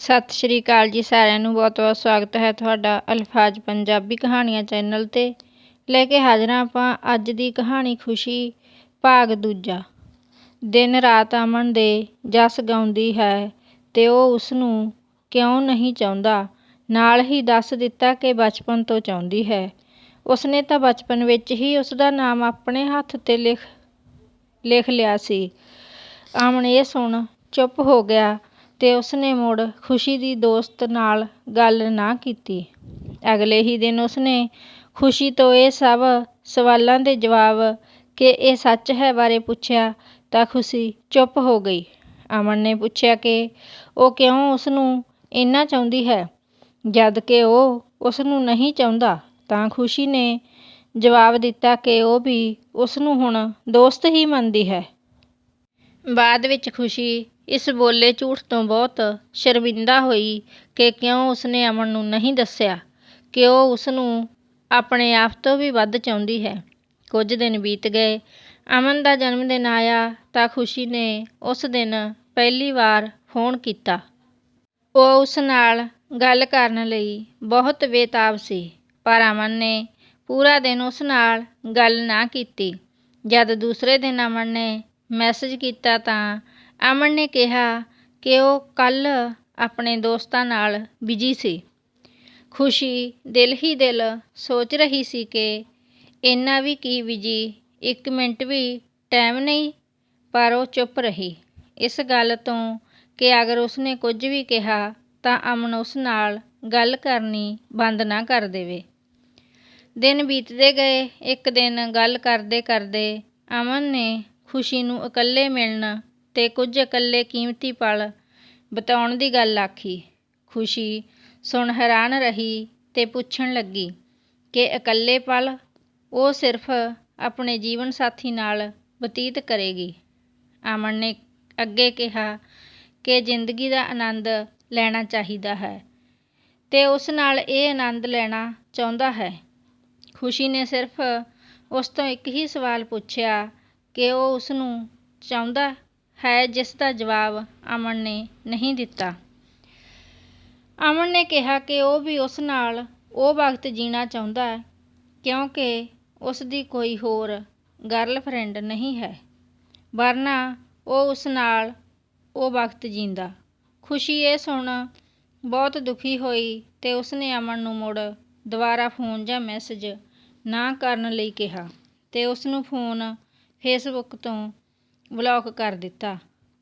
ਸਤਿ ਸ਼੍ਰੀ ਅਕਾਲ ਜੀ ਸਾਰਿਆਂ ਨੂੰ, ਬਹੁਤ ਬਹੁਤ ਸਵਾਗਤ ਹੈ ਤੁਹਾਡਾ ਅਲਫਾਜ਼ ਪੰਜਾਬੀ ਕਹਾਣੀਆਂ ਚੈਨਲ ਤੇ। ਲੈ ਕੇ ਹਾਜ਼ਰ ਹਾਂ ਆਪਾਂ ਅੱਜ ਦੀ ਕਹਾਣੀ ਖੁਸ਼ੀ, ਭਾਗ ਦੂਜਾ। ਦਿਨ ਰਾਤ ਅਮਨ ਦੇ ਜਸ ਗਾਉਂਦੀ ਹੈ ਤੇ ਉਹ ਉਸ ਨੂੰ ਕਿਉਂ ਨਹੀਂ ਚਾਹੁੰਦਾ? ਨਾਲ ਹੀ ਦੱਸ ਦਿੱਤਾ ਕਿ ਬਚਪਨ ਤੋਂ ਚਾਹੁੰਦੀ ਹੈ। ਉਸਨੇ ਤਾਂ ਬਚਪਨ ਵਿੱਚ ਹੀ ਉਸ ਦਾ ਨਾਮ ਆਪਣੇ ਹੱਥ ਤੇ ਲਿਖ ਲਿਖ ਲਿਆ ਸੀ। ਅਮਨ ਇਹ ਸੁਣ ਚੁੱਪ ਹੋ ਗਿਆ। ਤੇ ਉਸਨੇ ਮੁੜ ਖੁਸ਼ੀ ਦੀ ਦੋਸਤ ਨਾਲ ਗੱਲ ਨਾ ਕੀਤੀ। ਅਗਲੇ ਹੀ ਦਿਨ ਉਸਨੇ ਖੁਸ਼ੀ ਤੋਂ ਇਹ ਸਭ ਸਵਾਲਾਂ ਦੇ ਜਵਾਬ ਕਿ ਇਹ ਸੱਚ ਹੈ ਬਾਰੇ ਪੁੱਛਿਆ ਤਾਂ ਖੁਸ਼ੀ ਚੁੱਪ ਹੋ ਗਈ। ਅਮਨ ਨੇ ਪੁੱਛਿਆ ਕਿ ਉਹ ਕਿਉਂ ਉਸਨੂੰ ਇੰਨਾ ਚਾਹੁੰਦੀ ਹੈ? ਜਦ ਕਿ ਉਹ ਉਸਨੂੰ ਨਹੀਂ ਚਾਹੁੰਦਾ ਤਾਂ ਖੁਸ਼ੀ ਨੇ ਜਵਾਬ ਦਿੱਤਾ ਕਿ ਉਹ ਵੀ ਉਸਨੂੰ ਹੁਣ ਦੋਸਤ ਹੀ ਮੰਨਦੀ ਹੈ। ਬਾਅਦ ਵਿੱਚ ਖੁਸ਼ੀ ਇਸ ਬੋਲੇ ਝੂਠ ਤੋਂ ਬਹੁਤ ਸ਼ਰਮਿੰਦਾ ਹੋਈ ਕਿ ਕਿਉਂ ਉਸਨੇ ਅਮਨ ਨੂੰ ਨਹੀਂ ਦੱਸਿਆ, ਕਿ ਉਹ ਉਸ ਨੂੰ ਆਪਣੇ ਆਪ ਤੋਂ ਵੀ ਵੱਧ ਚਾਹੁੰਦੀ ਹੈ। ਕੁਝ ਦਿਨ ਬੀਤ ਗਏ, ਅਮਨ ਦਾ ਜਨਮ ਦਿਨ ਆਇਆ ਤਾਂ ਖੁਸ਼ੀ ਨੇ ਉਸ ਦਿਨ ਪਹਿਲੀ ਵਾਰ ਫੋਨ ਕੀਤਾ। ਉਹ ਉਸ ਨਾਲ ਗੱਲ ਕਰਨ ਲਈ ਬਹੁਤ ਬੇਤਾਬ ਸੀ, ਪਰ ਅਮਨ ਨੇ ਪੂਰਾ ਦਿਨ ਉਸ ਨਾਲ ਗੱਲ ਨਾ ਕੀਤੀ। ਜਦ ਦੂਸਰੇ ਦਿਨ ਅਮਨ ਨੇ ਮੈਸੇਜ ਕੀਤਾ ਤਾਂ ਅਮਨ ਨੇ ਕਿਹਾ ਕਿ ਉਹ ਕੱਲ ਆਪਣੇ ਦੋਸਤਾਂ ਨਾਲ ਬਿਜ਼ੀ ਸੀ। ਖੁਸ਼ੀ ਦਿਲ ਹੀ ਦਿਲ ਸੋਚ ਰਹੀ ਸੀ ਕਿ ਇੰਨਾ ਵੀ ਕੀ ਬਿਜ਼ੀ, ਇੱਕ ਮਿੰਟ ਵੀ ਟਾਈਮ ਨਹੀਂ, ਪਰ ਉਹ ਚੁੱਪ ਰਹੀ। ਇਸ ਗੱਲ ਤੋਂ ਕਿ ਅਗਰ ਉਸਨੇ ਕੁਝ ਵੀ ਕਿਹਾ ਤਾਂ ਅਮਨ ਉਸ ਨਾਲ ਗੱਲ ਕਰਨੀ ਬੰਦ ਨਾ ਕਰ ਦੇਵੇ। ਦਿਨ ਬੀਤਦੇ ਗਏ, ਇੱਕ ਦਿਨ ਗੱਲ ਕਰਦੇ ਕਰਦੇ ਅਮਨ ਨੇ ਖੁਸ਼ੀ ਨੂੰ ਇਕੱਲੇ ਮਿਲਣ ਤੇ ਕੁਝ ਇਕੱਲੇ ਕੀਮਤੀ ਪਲ ਬਿਤਾਉਣ ਦੀ ਗੱਲ ਆਖੀ। ਖੁਸ਼ੀ ਸੁਣ ਹੈਰਾਨ ਰਹੀ ਤੇ ਪੁੱਛਣ ਲੱਗੀ ਕਿ ਇਕੱਲੇ ਪਲ ਉਹ ਸਿਰਫ ਆਪਣੇ ਜੀਵਨ ਸਾਥੀ ਨਾਲ ਬਤੀਤ ਕਰੇਗੀ। ਅਮਨ ਨੇ ਅੱਗੇ ਕਿਹਾ ਕਿ ਜ਼ਿੰਦਗੀ ਦਾ ਆਨੰਦ ਲੈਣਾ ਚਾਹੀਦਾ ਹੈ ਤੇ ਉਸ ਨਾਲ ਇਹ ਆਨੰਦ ਲੈਣਾ ਚਾਹੁੰਦਾ ਹੈ। ਖੁਸ਼ੀ ਨੇ ਸਿਰਫ ਉਸ ਤੋਂ ਇੱਕ ਹੀ ਸਵਾਲ ਪੁੱਛਿਆ ਕਿ ਉਹ ਉਸ ਨੂੰ ਚਾਹੁੰਦਾ ਹੈ ਜਿਸ ਦਾ ਜਵਾਬ ਅਮਨ ਨੇ ਨਹੀਂ ਦਿੱਤਾ। ਅਮਨ ਨੇ ਕਿਹਾ ਕਿ ਉਹ ਵੀ ਉਸ ਨਾਲ ਉਹ ਵਕਤ ਜੀਣਾ ਚਾਹੁੰਦਾ ਹੈ, ਕਿਉਂਕਿ ਉਸ ਦੀ ਕੋਈ ਹੋਰ ਗਰਲਫ੍ਰੈਂਡ ਨਹੀਂ ਹੈ। ਵਰਨਾ ਉਹ ਉਸ ਨਾਲ ਉਹ ਵਕਤ ਜੀਂਦਾ। ਖੁਸ਼ੀ ਇਹ ਸੁਣ ਬਹੁਤ ਦੁਖੀ ਹੋਈ ਤੇ ਉਸਨੇ ਅਮਨ ਨੂੰ ਮੁੜ ਦੁਬਾਰਾ ਫੋਨ ਜਾਂ ਮੈਸੇਜ ਨਾ ਕਰਨ ਲਈ ਕਿਹਾ ਤੇ ਉਸ ਨੂੰ ਫੋਨ ਫੇਸਬੁੱਕ ਤੋਂ ਬਲੌਕ ਕਰ ਦਿੱਤਾ।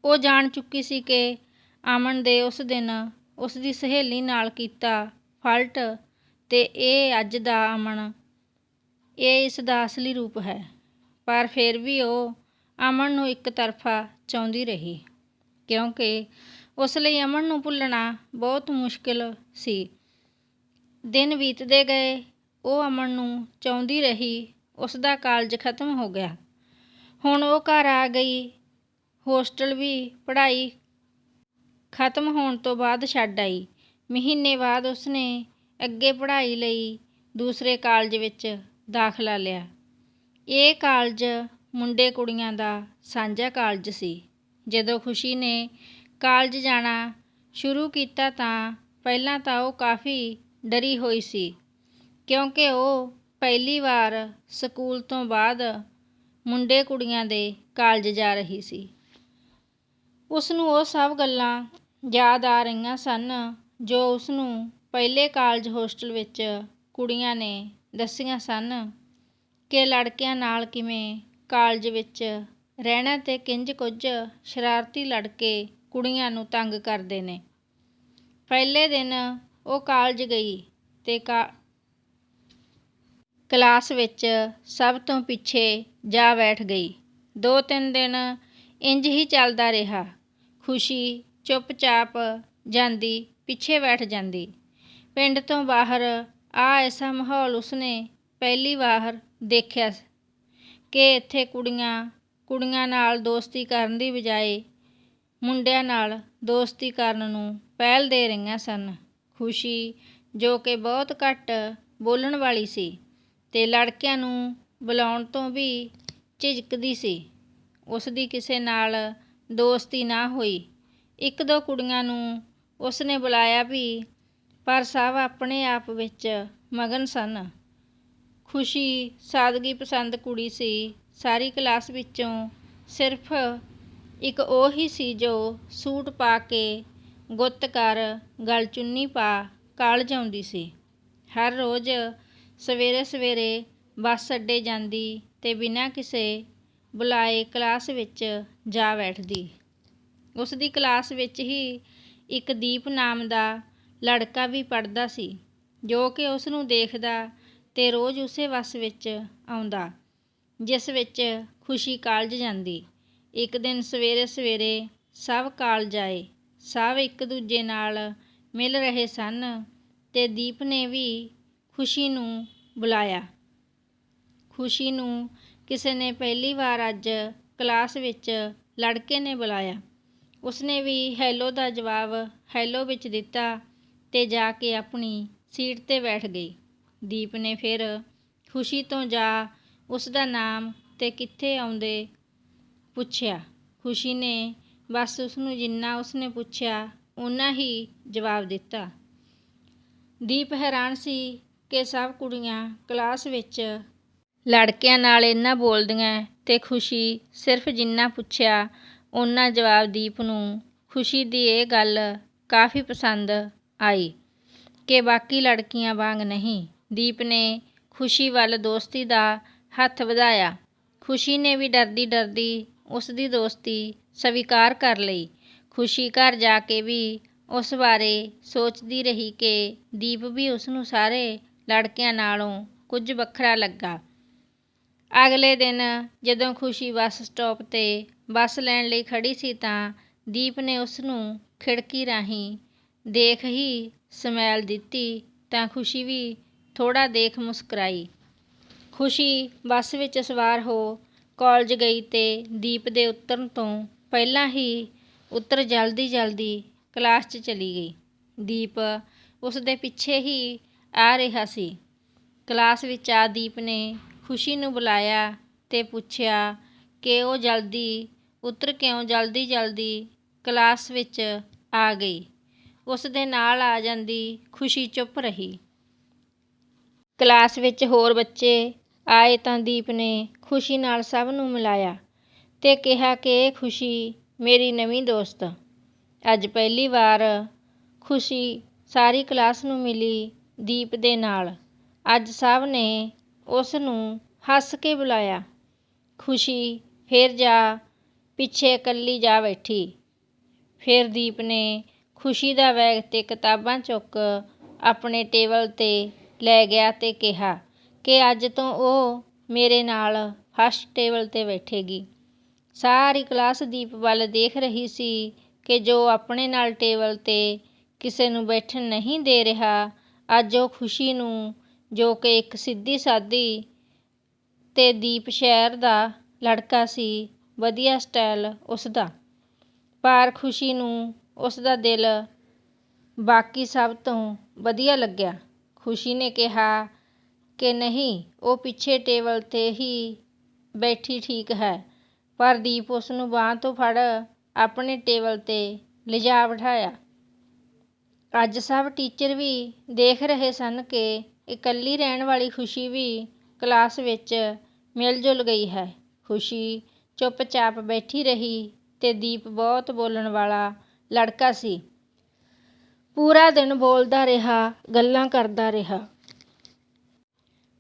ਉਹ ਜਾਣ ਚੁੱਕੀ ਸੀ ਕਿ ਅਮਨ ਦੇ ਉਸ ਦਿਨ ਉਸ ਦੀ ਸਹੇਲੀ ਨਾਲ ਕੀਤਾ ਫਲਟ ਤੇ ਇਹ ਅੱਜ ਦਾ ਅਮਨ, ਇਹ ਇਸ ਦਾ ਅਸਲੀ ਰੂਪ ਹੈ। ਪਰ ਫਿਰ ਵੀ ਉਹ ਅਮਨ ਨੂੰ ਇੱਕ ਤਰਫਾ ਚਾਹੁੰਦੀ ਰਹੀ, ਕਿਉਂਕਿ ਉਸ ਲਈ ਅਮਨ ਨੂੰ ਭੁੱਲਣਾ ਬਹੁਤ ਮੁਸ਼ਕਿਲ ਸੀ। ਦਿਨ ਬੀਤਦੇ ਗਏ, ਉਹ ਅਮਨ ਨੂੰ ਚਾਹੁੰਦੀ ਰਹੀ ਉਸ ਦਾ ਕਾਲਜ ਖਤਮ ਹੋ ਗਿਆ। ਹੁਣ ਉਹ ਘਰ ਆ ਗਈ। ਹੋਸਟਲ ਵੀ, ਪੜ੍ਹਾਈ ਖਤਮ ਹੋਣ ਤੋਂ ਬਾਅਦ ਛੱਡ ਆਈ। ਮਹੀਨੇ ਬਾਅਦ ਉਸਨੇ ਅੱਗੇ ਪੜ੍ਹਾਈ ਲਈ ਦੂਸਰੇ ਕਾਲਜ ਵਿੱਚ ਦਾਖਲਾ ਲਿਆ। ਇਹ ਕਾਲਜ ਮੁੰਡੇ ਕੁੜੀਆਂ ਦਾ ਸਾਂਝਾ ਕਾਲਜ ਸੀ। ਜਦੋਂ ਖੁਸ਼ੀ ਨੇ ਕਾਲਜ ਜਾਣਾ ਸ਼ੁਰੂ ਕੀਤਾ ਤਾਂ ਪਹਿਲਾਂ ਤਾਂ ਉਹ ਕਾਫੀ ਡਰੀ ਹੋਈ ਸੀ, ਕਿਉਂਕਿ ਉਹ ਪਹਿਲੀ ਵਾਰ ਸਕੂਲ ਤੋਂ ਬਾਅਦ ਮੁੰਡੇ ਕੁੜੀਆਂ ਦੇ ਕਾਲਜ ਜਾ ਰਹੀ ਸੀ। ਉਸ ਨੂੰ ਉਹ ਸਭ ਗੱਲਾਂ ਯਾਦ ਆ ਰਹੀਆਂ ਸਨ ਜੋ ਉਸ ਨੂੰ ਪਹਿਲੇ ਕਾਲਜ ਹੋਸਟਲ ਵਿੱਚ ਕੁੜੀਆਂ ਨੇ ਦੱਸੀਆਂ ਸਨ ਕਿ ਲੜਕਿਆਂ ਨਾਲ ਕਿਵੇਂ ਕਾਲਜ ਵਿੱਚ ਰਹਿਣਾ ਤੇ ਕਿੰਜ ਕੁਝ ਸ਼ਰਾਰਤੀ ਲੜਕੇ ਕੁੜੀਆਂ ਨੂੰ ਤੰਗ ਕਰਦੇ ਨੇ। ਪਹਿਲੇ ਦਿਨ ਉਹ ਕਾਲਜ ਗਈ ਤੇ ਕਲਾਸ ਵਿੱਚ ਸਭ ਤੋਂ ਪਿੱਛੇ ਜਾ ਬੈਠ ਗਈ। ਦੋ ਤਿੰਨ ਦਿਨ ਇੰਜ ਹੀ ਚੱਲਦਾ ਰਿਹਾ। ਖੁਸ਼ੀ ਚੁੱਪਚਾਪ ਜਾਂਦੀ, ਪਿੱਛੇ ਬੈਠ ਜਾਂਦੀ। ਪਿੰਡ ਤੋਂ ਬਾਹਰ ਆ ਐਸਾ ਮਾਹੌਲ ਉਸਨੇ ਪਹਿਲੀ ਵਾਰ ਦੇਖਿਆ ਕਿ ਇੱਥੇ ਕੁੜੀਆਂ ਕੁੜੀਆਂ ਨਾਲ ਦੋਸਤੀ ਕਰਨ ਦੀ ਬਜਾਏ ਮੁੰਡਿਆਂ ਨਾਲ ਦੋਸਤੀ ਕਰਨ ਨੂੰ ਪਹਿਲ ਦੇ ਰਹੀਆਂ ਸਨ। ਖੁਸ਼ੀ ਜੋ ਕਿ ਬਹੁਤ ਘੱਟ ਬੋਲਣ ਵਾਲੀ ਸੀ। ਤੇ ਲੜਕਿਆਂ ਨੂੰ ਬੁਲਾਉਣ ਤੋਂ ਵੀ ਝਿਜਕਦੀ ਸੀ। ਉਸ ਦੀ ਕਿਸੇ ਨਾਲ ਦੋਸਤੀ ਨਾ ਹੋਈ। ਇੱਕ ਦੋ ਕੁੜੀਆਂ ਨੂੰ ਉਸਨੇ ਬੁਲਾਇਆ ਵੀ, ਪਰ ਸਭ ਆਪਣੇ ਆਪ ਵਿੱਚ ਮਗਨ ਸਨ। ਖੁਸ਼ੀ, ਸਾਦਗੀ ਪਸੰਦ ਕੁੜੀ ਸੀ। ਸਾਰੀ ਕਲਾਸ ਵਿੱਚੋਂ ਸਿਰਫ ਇੱਕ ਉਹ ਹੀ ਸੀ ਜੋ ਸੂਟ ਪਾ ਕੇ ਗੁੱਤ ਕਰ, ਗਲ ਚੁੰਨੀ ਪਾ, ਕਾਲਜ ਆਉਂਦੀ ਸੀ। ਹਰ ਰੋਜ਼ ਸਵੇਰੇ ਸਵੇਰੇ ਬੱਸ ਅੱਡੇ ਜਾਂਦੀ ਅਤੇ ਬਿਨਾਂ ਕਿਸੇ ਬੁਲਾਏ ਕਲਾਸ ਵਿੱਚ ਜਾ ਬੈਠਦੀ। ਉਸ ਦੀ ਕਲਾਸ ਵਿੱਚ ਹੀ ਇੱਕ ਦੀਪ ਨਾਮ ਦਾ ਲੜਕਾ ਵੀ ਪੜ੍ਹਦਾ ਸੀ, ਜੋ ਕਿ ਉਸ ਨੂੰ ਦੇਖਦਾ ਅਤੇ ਰੋਜ਼ ਉਸੇ ਬੱਸ ਵਿੱਚ ਆਉਂਦਾ, ਜਿਸ ਵਿੱਚ ਖੁਸ਼ੀ ਕਾਲਜ ਜਾਂਦੀ। ਇੱਕ ਦਿਨ ਸਵੇਰੇ ਸਵੇਰੇ ਸਭ ਕਾਲਜ ਆਏ, ਸਭ ਇੱਕ ਦੂਜੇ ਨਾਲ ਮਿਲ ਰਹੇ ਸਨ ਅਤੇ ਦੀਪ ਨੇ ਵੀ ਖੁਸ਼ੀ ਨੂੰ ਬੁਲਾਇਆ। ਖੁਸ਼ੀ ਨੂੰ ਕਿਸੇ ਨੇ ਪਹਿਲੀ ਵਾਰ ਅੱਜ ਕਲਾਸ ਵਿੱਚ ਲੜਕੇ ਨੇ ਬੁਲਾਇਆ। ਉਸਨੇ ਵੀ ਹੈਲੋ ਦਾ ਜਵਾਬ ਹੈਲੋ ਵਿੱਚ ਦਿੱਤਾ ਤੇ ਜਾ ਕੇ ਆਪਣੀ ਸੀਟ ਤੇ ਬੈਠ ਗਈ। ਦੀਪ ਨੇ ਫਿਰ ਖੁਸ਼ੀ ਤੋਂ ਜਾ ਉਸ ਦਾ ਨਾਮ ਤੇ ਕਿੱਥੇ ਆਉਂਦੇ ਪੁੱਛਿਆ। ਖੁਸ਼ੀ ਨੇ ਬਸ ਉਸ ਨੂੰ ਜਿੰਨਾ ਉਸਨੇ ਪੁੱਛਿਆ, ਓਨਾ ਹੀ ਜਵਾਬ ਦਿੱਤਾ। ਦੀਪ ਹੈਰਾਨ ਸੀ ਕਿ ਸਭ ਕੁੜੀਆਂ ਕਲਾਸ ਵਿੱਚ ਲੜਕਿਆਂ ਨਾਲ ਇੰਨਾ ਬੋਲਦੀਆਂ ਤੇ ਖੁਸ਼ੀ ਸਿਰਫ ਜਿੰਨਾ ਪੁੱਛਿਆ, ਓਨਾ ਜਵਾਬ ਦੀਪ ਨੂੰ ਖੁਸ਼ੀ ਦੀ ਇਹ ਗੱਲ ਕਾਫੀ ਪਸੰਦ ਆਈ ਕਿ ਬਾਕੀ ਲੜਕੀਆਂ ਵਾਂਗ ਨਹੀਂ। ਦੀਪ ਨੇ ਖੁਸ਼ੀ ਵੱਲ ਦੋਸਤੀ ਦਾ ਹੱਥ ਵਧਾਇਆ। ਖੁਸ਼ੀ ਨੇ ਵੀ ਡਰਦੀ ਡਰਦੀ ਉਸ ਦੀ ਦੋਸਤੀ ਸਵੀਕਾਰ ਕਰ ਲਈ। ਖੁਸ਼ੀ ਘਰ ਜਾ ਕੇ ਵੀ ਉਸ ਬਾਰੇ ਸੋਚਦੀ ਰਹੀ ਕਿ ਦੀਪ ਵੀ ਉਸ ਨੂੰ ਸਾਰੇ ਲੜਕਿਆਂ ਨਾਲੋਂ ਕੁਝ ਵੱਖਰਾ ਲੱਗਾ। ਅਗਲੇ ਦਿਨ ਜਦੋਂ ਖੁਸ਼ੀ ਬੱਸ ਸਟਾਪ ਤੇ ਬੱਸ ਲੈਣ ਲਈ ਖੜੀ ਸੀ ਤਾਂ ਦੀਪ ਨੇ ਉਸ ਨੂੰ ਖਿੜਕੀ ਰਾਹੀਂ ਦੇਖ ਹੀ ਸਮੈਲ ਦਿੱਤੀ ਤਾਂ ਖੁਸ਼ੀ ਵੀ ਥੋੜਾ ਦੇਖ ਮੁਸਕਰਾਈ। ਖੁਸ਼ੀ ਬੱਸ ਵਿੱਚ ਸਵਾਰ ਹੋ ਕਾਲਜ ਗਈ ਤੇ ਦੀਪ ਦੇ ਉਤਰਨ ਤੋਂ ਪਹਿਲਾਂ ਹੀ ਉੱਤਰ ਜਲਦੀ ਜਲਦੀ ਕਲਾਸ 'ਚ ਚਲੀ ਗਈ। ਦੀਪ ਉਸ ਦੇ ਪਿੱਛੇ ਹੀ ਆ ਰਿਹਾ ਸੀ। ਕਲਾਸ ਵਿੱਚ ਆ ਦੀਪ ਨੇ ਖੁਸ਼ੀ ਨੂੰ ਬੁਲਾਇਆ ਤੇ ਪੁੱਛਿਆ ਕਿ ਉਹ ਜਲਦੀ ਉਤਰ ਕਿਉਂ, ਜਲਦੀ ਜਲਦੀ ਕਲਾਸ ਵਿੱਚ ਆ ਗਈ। ਉਸ ਦੇ ਨਾਲ ਆ ਜਾਂਦੀ ਖੁਸ਼ੀ ਚੁੱਪ ਰਹੀ। ਕਲਾਸ ਵਿੱਚ ਹੋਰ ਬੱਚੇ ਆਏ ਤਾਂ ਦੀਪ ਨੇ ਖੁਸ਼ੀ ਨਾਲ ਸਭ ਨੂੰ ਮਿਲਾਇਆ ਤੇ ਕਿਹਾ ਕਿ ਇਹ ਖੁਸ਼ੀ ਮੇਰੀ ਨਵੀਂ ਦੋਸਤ। ਅੱਜ ਪਹਿਲੀ ਵਾਰ ਖੁਸ਼ੀ ਸਾਰੀ ਕਲਾਸ ਨੂੰ ਮਿਲੀ ਦੀਪ ਦੇ ਨਾਲ। ਅੱਜ ਸਭ ਨੇ ਉਸ ਨੂੰ ਹੱਸ ਕੇ ਬੁਲਾਇਆ। ਖੁਸ਼ੀ, ਫਿਰ ਜਾ ਪਿੱਛੇ ਇਕੱਲੀ ਜਾ ਬੈਠੀ। ਫਿਰ ਦੀਪ ਨੇ ਖੁਸ਼ੀ ਦਾ ਬੈਗ ਤੇ ਕਿਤਾਬਾਂ ਚੁੱਕ ਆਪਣੇ ਟੇਬਲ ਤੇ ਲੈ ਗਿਆ ਤੇ ਕਿਹਾ ਕਿ ਅੱਜ ਤੋਂ ਉਹ ਮੇਰੇ ਨਾਲ ਫਸਟ ਟੇਬਲ ਤੇ ਬੈਠੇਗੀ। ਸਾਰੀ ਕਲਾਸ ਦੀਪ ਵੱਲ ਦੇਖ ਰਹੀ ਸੀ ਕਿ ਜੋ ਆਪਣੇ ਨਾਲ ਟੇਬਲ ਤੇ ਕਿਸੇ ਨੂੰ ਬੈਠਣ ਨਹੀਂ ਦੇ ਰਿਹਾ ਅੱਜ ਉਹ ਖੁਸ਼ੀ ਨੂੰ ਜੋ ਕਿ ਇੱਕ ਸਿੱਧੀ ਸਾਦੀ ਤੇ ਦੀਪ ਸ਼ਹਿਰ ਦਾ ਲੜਕਾ ਸੀ, ਵਧੀਆ ਸਟਾਈਲ ਉਸ ਦਾ ਪਰ ਖੁਸ਼ੀ ਨੂੰ ਉਸ ਦਾ ਦਿਲ ਬਾਕੀ ਸਭ ਤੋਂ ਵਧੀਆ ਲੱਗਿਆ। ਖੁਸ਼ੀ ਨੇ ਕਿਹਾ ਕਿ ਨਹੀਂ, ਉਹ ਪਿੱਛੇ ਟੇਬਲ ਤੇ ਹੀ ਬੈਠੀ ਠੀਕ ਹੈ, ਪਰ ਦੀਪ ਉਸ ਨੂੰ ਬਾਂਹ ਤੋਂ ਫੜ ਆਪਣੇ ਟੇਬਲ ਤੇ ਲਿਜਾ ਬਿਠਾਇਆ। ਅੱਜ ਸਭ ਟੀਚਰ ਵੀ ਦੇਖ ਰਹੇ ਸਨ ਕਿ ਇਕੱਲੀ ਰਹਿਣ ਵਾਲੀ ਖੁਸ਼ੀ ਵੀ ਕਲਾਸ ਵਿੱਚ ਮਿਲ ਜੁਲ ਗਈ ਹੈ। ਖੁਸ਼ੀ ਚੁੱਪਚਾਪ ਬੈਠੀ ਰਹੀ ਤੇ ਦੀਪ ਬਹੁਤ ਬੋਲਣ ਵਾਲਾ ਲੜਕਾ ਸੀ। ਪੂਰਾ ਦਿਨ ਬੋਲਦਾ ਰਿਹਾ, ਗੱਲਾਂ ਕਰਦਾ ਰਿਹਾ।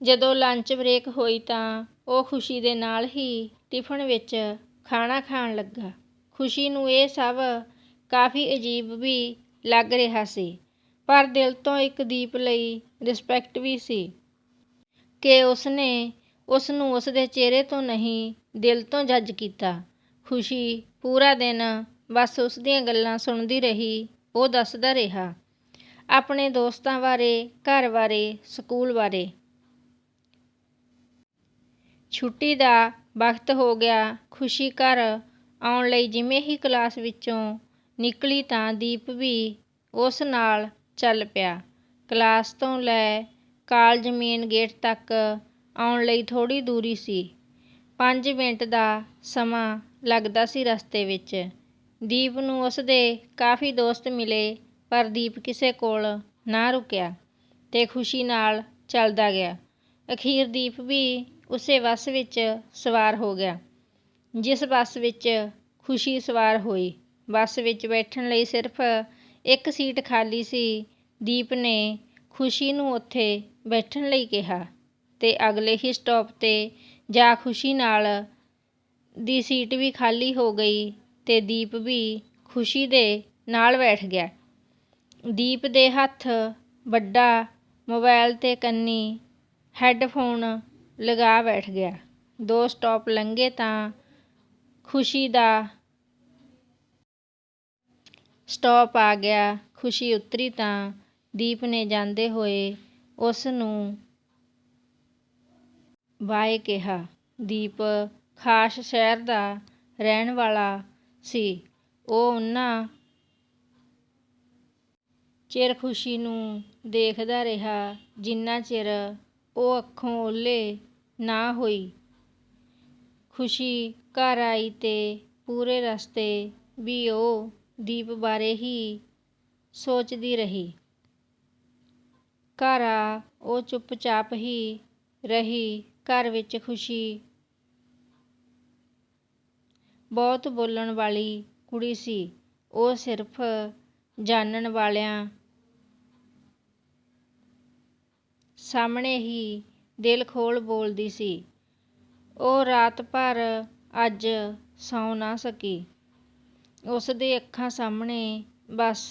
ਜਦੋਂ ਲੰਚ ਬ੍ਰੇਕ ਹੋਈ ਤਾਂ ਉਹ ਖੁਸ਼ੀ ਦੇ ਨਾਲ ਹੀ ਟਿਫਨ ਵਿੱਚ ਖਾਣਾ ਖਾਣ ਲੱਗਾ। ਖੁਸ਼ੀ ਨੂੰ ਇਹ ਸਭ ਕਾਫੀ ਅਜੀਬ ਵੀ ਲੱਗ ਰਿਹਾ ਸੀ, ਪਰ ਦਿਲ ਤੋਂ ਇੱਕ ਦੀਪ ਲਈ ਰਿਸਪੈਕਟ ਵੀ ਸੀ ਕਿ ਉਸਨੇ ਉਸ ਨੂੰ ਉਸ ਦੇ ਚਿਹਰੇ ਤੋਂ ਨਹੀਂ, ਦਿਲ ਤੋਂ ਜੱਜ ਕੀਤਾ। ਖੁਸ਼ੀ ਪੂਰਾ ਦਿਨ ਬਸ ਉਸ ਦੀਆਂ ਗੱਲਾਂ ਸੁਣਦੀ ਰਹੀ, ਉਹ ਦੱਸਦਾ ਰਿਹਾ, ਆਪਣੇ ਦੋਸਤਾਂ ਬਾਰੇ, ਘਰ ਬਾਰੇ, ਸਕੂਲ ਬਾਰੇ। ਛੁੱਟੀ ਦਾ ਵਕਤ ਹੋ ਗਿਆ, ਖੁਸ਼ੀ ਘਰ ਆਉਣ ਲਈ ਜਿਵੇਂ ਹੀ ਕਲਾਸ ਵਿੱਚੋਂ ਨਿਕਲੀ ਤਾਂ ਦੀਪ ਵੀ ਉਸ ਨਾਲ ਚੱਲ ਪਿਆ। ਕਲਾਸ ਤੋਂ ਲੈ ਕਾਲਜ ਮੇਨ ਗੇਟ ਤੱਕ ਆਉਣ ਲਈ ਥੋੜੀ ਦੂਰੀ ਸੀ। 5 ਮਿੰਟ ਦਾ ਸਮਾਂ ਲੱਗਦਾ ਸੀ ਰਸਤੇ ਵਿੱਚ। ਦੀਪ ਨੂੰ ਉਸ ਦੇ ਕਾਫੀ ਦੋਸਤ ਮਿਲੇ, ਪਰ ਦੀਪ ਕਿਸੇ ਕੋਲ ਨਾ ਰੁਕਿਆ ਤੇ ਖੁਸ਼ੀ ਨਾਲ ਚੱਲਦਾ ਗਿਆ। ਅਖੀਰ ਦੀਪ ਵੀ ਉਸੇ ਬੱਸ ਵਿੱਚ ਸਵਾਰ ਹੋ ਗਿਆ, ਜਿਸ ਬੱਸ ਵਿੱਚ ਖੁਸ਼ੀ ਸਵਾਰ ਹੋਈ। ਬੱਸ ਵਿੱਚ ਬੈਠਣ ਲਈ ਸਿਰਫ ਇੱਕ ਸੀਟ ਖਾਲੀ ਸੀ। ਦੀਪ ਨੇ ਖੁਸ਼ੀ ਨੂੰ ਉੱਥੇ ਬੈਠਣ ਲਈ ਕਿਹਾ ਤੇ ਅਗਲੇ ਹੀ ਸਟਾਪ ਤੇ ਜਾ ਖੁਸ਼ੀ ਨਾਲ ਦੀ ਸੀਟ ਵੀ ਖਾਲੀ ਹੋ ਗਈ ਤੇ ਦੀਪ ਵੀ ਖੁਸ਼ੀ ਦੇ ਨਾਲ ਬੈਠ ਗਿਆ। ਦੀਪ ਦੇ ਹੱਥ ਵੱਡਾ ਮੋਬਾਈਲ ਤੇ ਕੰਨੀ ਹੈੱਡਫੋਨ ਲਗਾ ਬੈਠ ਗਿਆ। ਦੋ ਸਟਾਪ ਲੰਘੇ ਤਾਂ ਖੁਸ਼ੀ ਦਾ ਸਟੋਪ ਆ ਗਿਆ, ਖੁਸ਼ੀ ਉਤਰੀ ਤਾਂ ਦੀਪ ਨੇ ਜਾਂਦੇ ਹੋਏ ਉਸ ਨੂੰ ਬਾਏ ਕਿਹਾ। ਦੀਪ ਖਾਸ ਸ਼ਹਿਰ ਦਾ ਰਹਿਣ ਵਾਲਾ ਸੀ। ਉਹ ਉਹਨਾਂ ਚਿਰ ਖੁਸ਼ੀ ਨੂੰ ਦੇਖਦਾ ਰਿਹਾ, ਜਿੰਨਾ ਚਿਰ ਉਹ ਅੱਖੋਂ ਓਲੇ ਨਾ ਹੋਈ। ਖੁਸ਼ੀ ਘਰ ਆਈ ਤੇ ਪੂਰੇ ਰਸਤੇ ਵੀ ਉਹ ਦੀਪ ਬਾਰੇ ਹੀ ਸੋਚਦੀ ਰਹੀ। ਘਰ ਆ, ਉਹ ਚੁੱਪਚਾਪ ਹੀ ਰਹੀ, ਘਰ ਵਿੱਚ ਖੁਸ਼ੀ। ਬਹੁਤ ਬੋਲਣ ਵਾਲੀ ਕੁੜੀ ਸੀ। ਉਹ ਸਿਰਫ ਜਾਣਨ ਵਾਲਿਆਂ ਸਾਹਮਣੇ ਹੀ ਦਿਲ ਖੋਲ ਬੋਲਦੀ ਸੀ। ਉਹ ਰਾਤ ਭਰ ਅੱਜ ਸੌਂ ਨਾ ਸਕੀ। ਉਸ ਦੇ ਅੱਖਾਂ ਸਾਹਮਣੇ ਬਸ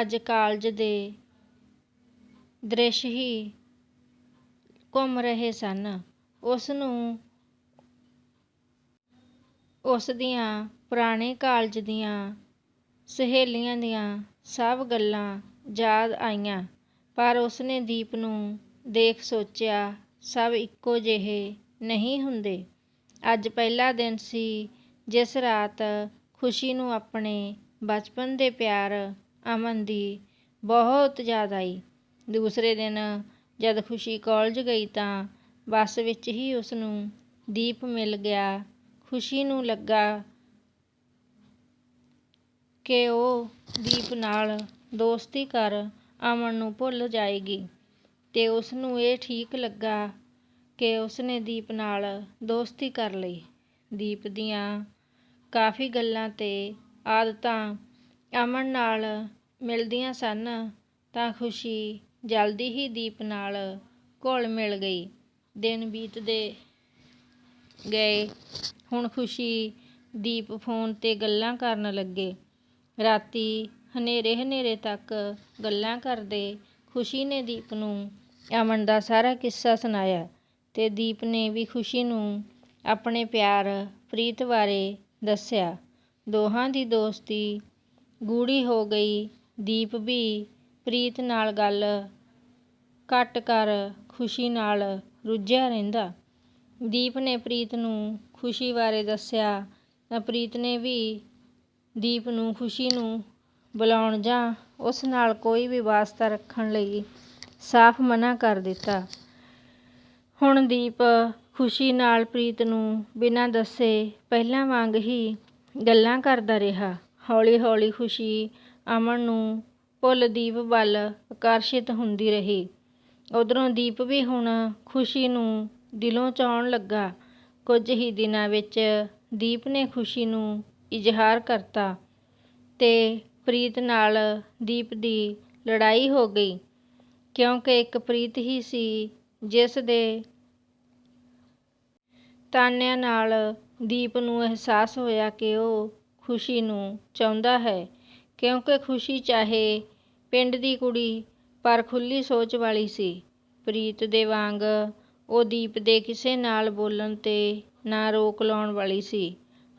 ਅੱਜ ਕਾਲਜ ਦੇ ਦ੍ਰਿਸ਼ ਹੀ ਘੁੰਮ ਰਹੇ ਸਨ। ਉਸ ਨੂੰ ਉਸ ਦੀਆਂ ਪੁਰਾਣੇ ਕਾਲਜ ਦੀਆਂ ਸਹੇਲੀਆਂ ਦੀਆਂ ਸਭ ਗੱਲਾਂ ਯਾਦ ਆਈਆਂ, ਪਰ ਉਸਨੇ ਦੀਪ ਨੂੰ ਦੇਖ ਸੋਚਿਆ ਸਭ ਇੱਕੋ ਜਿਹੇ ਨਹੀਂ ਹੁੰਦੇ। ਅੱਜ ਪਹਿਲਾ ਦਿਨ ਸੀ ਜਿਸ ਰਾਤ ਖੁਸ਼ੀ ਨੂੰ ਆਪਣੇ ਬਚਪਨ ਦੇ ਪਿਆਰ ਅਮਨ ਦੀ ਬਹੁਤ ਯਾਦ ਆਈ। ਦੂਸਰੇ ਦਿਨ ਜਦ ਖੁਸ਼ੀ ਕਾਲਜ ਗਈ ਤਾਂ ਬੱਸ ਵਿੱਚ ਹੀ ਉਸ ਨੂੰ ਦੀਪ ਮਿਲ ਗਿਆ। ਖੁਸ਼ੀ ਨੂੰ ਲੱਗਾ ਕਿ ਉਹ ਦੀਪ ਨਾਲ ਦੋਸਤੀ ਕਰ ਅਮਨ ਨੂੰ ਭੁੱਲ ਜਾਏਗੀ ਤੇ ਉਸ ਨੂੰ ਇਹ ਠੀਕ ਲੱਗਾ ਕਿ ਉਸਨੇ ਦੀਪ ਨਾਲ ਦੋਸਤੀ ਕਰ ਲਈ। ਦੀਪ ਦੀਆਂ ਕਾਫੀ ਗੱਲਾਂ ਤੇ ਆਦਤਾਂ ਅਮਨ ਨਾਲ ਮਿਲਦੀਆਂ ਸਨ ਤਾਂ ਖੁਸ਼ੀ ਜਲਦੀ ਹੀ ਦੀਪ ਨਾਲ ਘੁਲ ਮਿਲ ਗਈ। ਦਿਨ ਬੀਤਦੇ ਗਏ। ਹੁਣ ਖੁਸ਼ੀ ਦੀਪ ਫੋਨ ਤੇ ਗੱਲਾਂ ਕਰਨ ਲੱਗੇ। ਰਾਤੀ ਹਨੇਰੇ ਹਨੇਰੇ ਤੱਕ ਗੱਲਾਂ ਕਰਦੇ ਖੁਸ਼ੀ ਨੇ ਦੀਪ ਨੂੰ ਅਮਨ ਦਾ ਸਾਰਾ ਕਿੱਸਾ ਸੁਣਾਇਆ ਤੇ ਦੀਪ ਨੇ ਵੀ ਖੁਸ਼ੀ ਨੂੰ ਆਪਣੇ ਪਿਆਰ, ਪ੍ਰੀਤ ਬਾਰੇ ਦੱਸਿਆ, ਦੋਹਾਂ ਦੀ ਦੋਸਤੀ ਗੂੜੀ ਹੋ ਗਈ। ਦੀਪ ਵੀ ਪ੍ਰੀਤ ਨਾਲ ਗੱਲ ਘੱਟ ਕਰ ਖੁਸ਼ੀ ਨਾਲ ਰੁੱਝਿਆ ਰਹਿੰਦਾ। ਦੀਪ ਨੇ ਪ੍ਰੀਤ ਨੂੰ ਖੁਸ਼ੀ ਬਾਰੇ ਦੱਸਿਆ ਤਾਂ ਪ੍ਰੀਤ ਨੇ ਵੀ ਦੀਪ ਨੂੰ ਖੁਸ਼ੀ ਨੂੰ ਬੁਲਾਉਣ ਜਾਂ ਉਸ ਨਾਲ ਕੋਈ ਵੀ ਵਾਸਤਾ ਰੱਖਣ ਲਈ ਸਾਫ਼ ਮਨਾ ਕਰ ਦਿੱਤਾ। ਹੁਣ ਦੀਪ ਖੁਸ਼ੀ ਨਾਲ ਪ੍ਰੀਤ ਨੂੰ ਬਿਨਾਂ ਦੱਸੇ ਪਹਿਲਾਂ ਵਾਂਗ ਹੀ ਗੱਲਾਂ ਕਰਦਾ ਰਿਹਾ। ਹੌਲੀ ਹੌਲੀ ਖੁਸ਼ੀ ਅਮਨ ਨੂੰ ਭੁੱਲ ਦੀਪ ਵੱਲ ਆਕਰਸ਼ਿਤ ਹੁੰਦੀ ਰਹੀ। ਉਧਰੋਂ ਦੀਪ ਵੀ ਹੁਣ ਖੁਸ਼ੀ ਨੂੰ ਦਿਲੋਂ ਚਾਹਣ ਲੱਗਾ। ਕੁਝ ਹੀ ਦਿਨਾਂ ਵਿੱਚ ਦੀਪ ਨੇ ਖੁਸ਼ੀ ਨੂੰ ਇਜ਼ਹਾਰ ਕਰਤਾ ਤੇ ਪ੍ਰੀਤ ਨਾਲ ਦੀਪ ਦੀ ਲੜਾਈ ਹੋ ਗਈ। ਕਿਉਂਕਿ ਇੱਕ ਪ੍ਰੀਤ ਹੀ ਸੀ ਜਿਸ ਦੇ ਤਾਨਿਆਂ ਨਾਲ ਦੀਪ ਨੂੰ ਅਹਿਸਾਸ ਹੋਇਆ ਕਿ ਉਹ ਖੁਸ਼ੀ ਨੂੰ ਚਾਹੁੰਦਾ ਹੈ, ਕਿਉਂਕਿ ਖੁਸ਼ੀ ਚਾਹੇ ਪਿੰਡ ਦੀ ਕੁੜੀ ਪਰ ਖੁੱਲ੍ਹੀ ਸੋਚ ਵਾਲੀ ਸੀ। ਪ੍ਰੀਤ ਦੇ ਵਾਂਗ ਉਹ ਦੀਪ ਦੇ ਕਿਸੇ ਨਾਲ ਬੋਲਣ ਤੇ ਨਾ ਰੋਕ ਲਾਉਣ ਵਾਲੀ ਸੀ।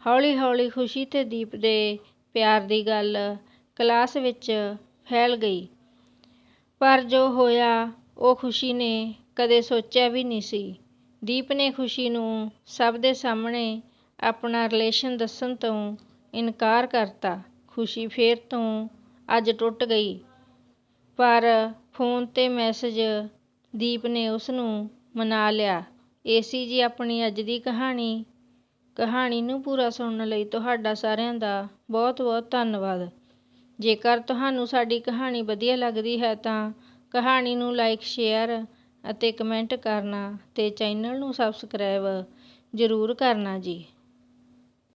ਹੌਲੀ ਹੌਲੀ ਖੁਸ਼ੀ ਤੇ ਦੀਪ ਦੇ ਪਿਆਰ ਦੀ ਗੱਲ ਕਲਾਸ ਵਿੱਚ ਫੈਲ ਗਈ। ਪਰ ਜੋ ਹੋਇਆ, ਉਹ ਖੁਸ਼ੀ ਨੇ ਕਦੇ ਸੋਚਿਆ ਵੀ ਨਹੀਂ ਸੀ। ਦੀਪ ਨੇ ਖੁਸ਼ੀ ਨੂੰ ਸਭ ਦੇ ਸਾਹਮਣੇ ਆਪਣਾ ਰਿਲੇਸ਼ਨ ਦੱਸਣ ਤੋਂ ਇਨਕਾਰ ਕਰਤਾ। ਖੁਸ਼ੀ ਫੇਰ ਤੋਂ ਅੱਜ ਟੁੱਟ ਗਈ। ਪਰ ਫੋਨ ਤੇ ਮੈਸੇਜ ਦੀਪ ਨੇ ਉਸ ਨੂੰ ਮਨਾ ਲਿਆ। ਇਹ ਸੀ ਜੀ ਆਪਣੀ ਅੱਜ ਦੀ ਕਹਾਣੀ। ਕਹਾਣੀ ਨੂੰ ਪੂਰਾ ਸੁਣਨ ਲਈ ਤੁਹਾਡਾ ਸਾਰਿਆਂ ਦਾ ਬਹੁਤ ਬਹੁਤ ਧੰਨਵਾਦ। ਜੇਕਰ ਤੁਹਾਨੂੰ ਸਾਡੀ ਕਹਾਣੀ ਵਧੀਆ ਲੱਗਦੀ ਹੈ ਤਾਂ ਕਹਾਣੀ ਨੂੰ ਲਾਈਕ ਸ਼ੇਅਰ ਅਤੇ ਕਮੈਂਟ ਕਰਨਾ ਅਤੇ ਚੈਨਲ ਨੂੰ ਸਬਸਕ੍ਰਾਈਬ ਜ਼ਰੂਰ ਕਰਨਾ ਜੀ।